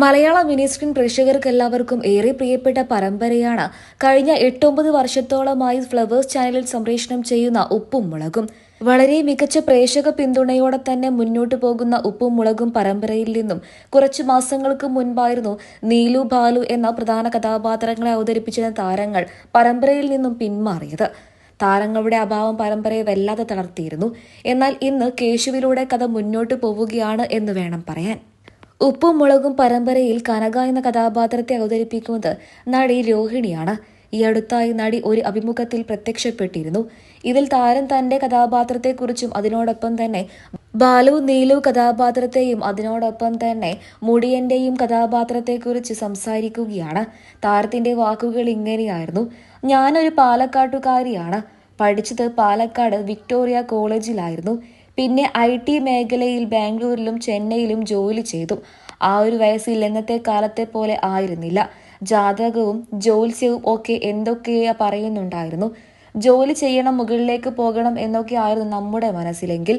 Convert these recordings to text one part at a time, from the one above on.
മലയാള mini screen പ്രേക്ഷകർക്ക് എല്ലാവർക്കും ഏറെ പ്രിയപ്പെട്ട പരമ്പരയാണ്. കഴിഞ്ഞ എട്ടൊമ്പത് വർഷത്തോളമായി ഫ്ലവേഴ്സ് ചാനലിൽ സംപ്രേഷണം ചെയ്യുന്ന ഉപ്പും മുളകും. വളരെ മികച്ച പ്രേക്ഷക പിന്തുണയോടെ തന്നെ മുന്നോട്ടു പോകുന്ന ഉപ്പും മുളകും പരമ്പരയിൽ നിന്നും കുറച്ചു മാസങ്ങൾക്ക് മുൻപായിരുന്നു നീലു ബാലു എന്ന പ്രധാന കഥാപാത്രങ്ങളെ അവതരിപ്പിച്ചിരുന്ന താരങ്ങൾ പരമ്പരയിൽ നിന്നും പിന്മാറിയത്. താരങ്ങളുടെ അഭാവം പരമ്പരയെ വല്ലാതെ തളർത്തിയിരുന്നു. എന്നാൽ ഇന്ന് കേശുവിലൂടെ കഥ മുന്നോട്ടു പോവുകയാണ് എന്ന് വേണം പറയാൻ. ഉപ്പും മുളകും പരമ്പരയിൽ കനക എന്ന കഥാപാത്രത്തെ അവതരിപ്പിക്കുന്നത് നടി രോഹിണിയാണ്. ഈ അടുത്തായി നടി ഒരു അഭിമുഖത്തിൽ പ്രത്യക്ഷപ്പെട്ടിരുന്നു. ഇതിൽ താരം തന്റെ കഥാപാത്രത്തെക്കുറിച്ചും അതിനോടൊപ്പം തന്നെ ബാലു നീലു കഥാപാത്രത്തെയും അതിനോടൊപ്പം തന്നെ മുടിയന്റെയും കഥാപാത്രത്തെക്കുറിച്ച് സംസാരിക്കുകയാണ്. താരത്തിന്റെ വാക്കുകൾ ഇങ്ങനെയായിരുന്നു. ഞാനൊരു പാലക്കാട്ടുകാരിയാണ്. പഠിച്ചത് പാലക്കാട് വിക്ടോറിയ കോളേജിലായിരുന്നു. പിന്നെ ഐ ടി മേഖലയിൽ ബാംഗ്ലൂരിലും ചെന്നൈയിലും ജോലി ചെയ്തു. ആ ഒരു വയസ്സിൽ ഇന്നത്തെ കാലത്തെ പോലെ ആയിരുന്നില്ല. ജാതകവും ജ്യോത്സ്യവും ഒക്കെ എന്തൊക്കെയാ പറയുന്നുണ്ടായിരുന്നു. ജോലി ചെയ്യണം മുകളിലേക്ക് പോകണം എന്നൊക്കെ ആയിരുന്നു നമ്മുടെ മനസ്സിലെങ്കിൽ.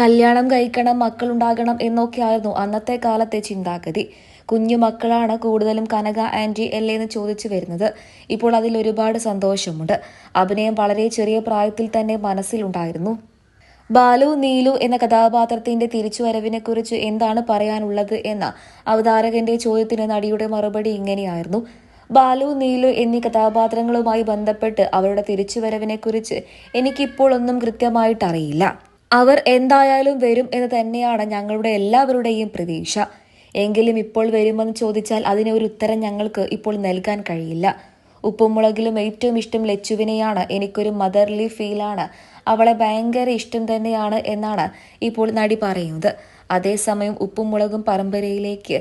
കല്യാണം കഴിക്കണം മക്കളുണ്ടാകണം എന്നൊക്കെയായിരുന്നു അന്നത്തെ കാലത്തെ ചിന്താഗതി. കുഞ്ഞു മക്കളാണ് കൂടുതലും കനക ആന്റി അല്ലേ എന്ന് ചോദിച്ചു വരുന്നത്. ഇപ്പോൾ അതിൽ ഒരുപാട് സന്തോഷമുണ്ട്. അഭിനയം വളരെ ചെറിയ പ്രായത്തിൽ തന്നെ മനസ്സിലുണ്ടായിരുന്നു. ബാലു നീലു എന്ന കഥാപാത്രത്തിന്റെ തിരിച്ചുവരവിനെക്കുറിച്ച് എന്താണ് പറയാനുള്ളത് എന്ന അവതാരകന്റെ ചോദ്യത്തിന് നടിയുടെ മറുപടി ഇങ്ങനെയായിരുന്നു. ബാലു നീലു എന്നീ കഥാപാത്രങ്ങളുമായി ബന്ധപ്പെട്ട് അവരുടെ തിരിച്ചുവരവിനെക്കുറിച്ച് എനിക്കിപ്പോൾ ഒന്നും കൃത്യമായിട്ട് അറിയില്ല അവർ എന്തായാലും വരും എന്ന് തന്നെയാണ് ഞങ്ങളുടെ എല്ലാവരുടെയും പ്രതീക്ഷ. എങ്കിലും ഇപ്പോൾ വരുമെന്ന് ചോദിച്ചാൽ അതിനൊരു ഉത്തരം ഞങ്ങൾക്ക് ഇപ്പോൾ നൽകാൻ കഴിയില്ല. ഉപ്പുമുളകിലും ഏറ്റവും ഇഷ്ടം ലച്ചുവിനെയാണ്. എനിക്കൊരു മദർലി ഫീലാണ് അവളെ ഭയങ്കര ഇഷ്ടം തന്നെയാണ് എന്നാണ് ഇപ്പോൾ നടി പറയുന്നത്. അതേസമയം ഉപ്പും മുളകും പരമ്പരയിലേക്ക്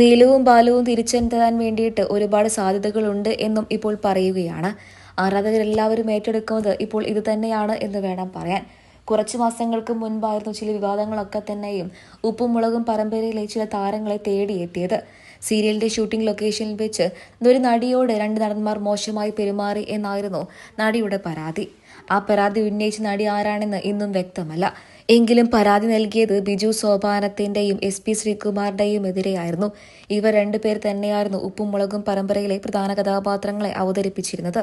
നീലവും ബാലവും തിരിച്ചെത്താൻ വേണ്ടിയിട്ട് ഒരുപാട് സാധ്യതകളുണ്ട് എന്നും ഇപ്പോൾ പറയുകയാണ്. ആരാധകരെല്ലാവരും ഏറ്റെടുക്കുന്നത് ഇപ്പോൾ ഇത് തന്നെയാണ് എന്ന് വേണം പറയാൻ. കുറച്ച് മാസങ്ങൾക്ക് മുൻപായിരുന്നു ചില വിവാദങ്ങളൊക്കെ തന്നെയും ഉപ്പും മുളകും പരമ്പരയിലെ ചില താരങ്ങളെ തേടിയെത്തിയത്. സീരിയലിന്റെ ഷൂട്ടിംഗ് ലൊക്കേഷനിൽ വെച്ച് ഒരു നടിയോട് രണ്ട് നടന്മാർ മോശമായി പെരുമാറി എന്നായിരുന്നു നടിയുടെ പരാതി. ആ പരാതി ഉന്നയിച്ച നടി ആരാണെന്ന് ഇന്നും വ്യക്തമല്ല. എങ്കിലും പരാതി നൽകിയത് ബിജു സോപാനത്തിന്റെയും എസ് പി ശ്രീകുമാറിന്റെയും എതിരെയായിരുന്നു. ഇവർ രണ്ടുപേർ തന്നെയായിരുന്നു ഉപ്പും മുളകും പരമ്പരയിലെ പ്രധാന കഥാപാത്രങ്ങളെ അവതരിപ്പിച്ചിരുന്നത്.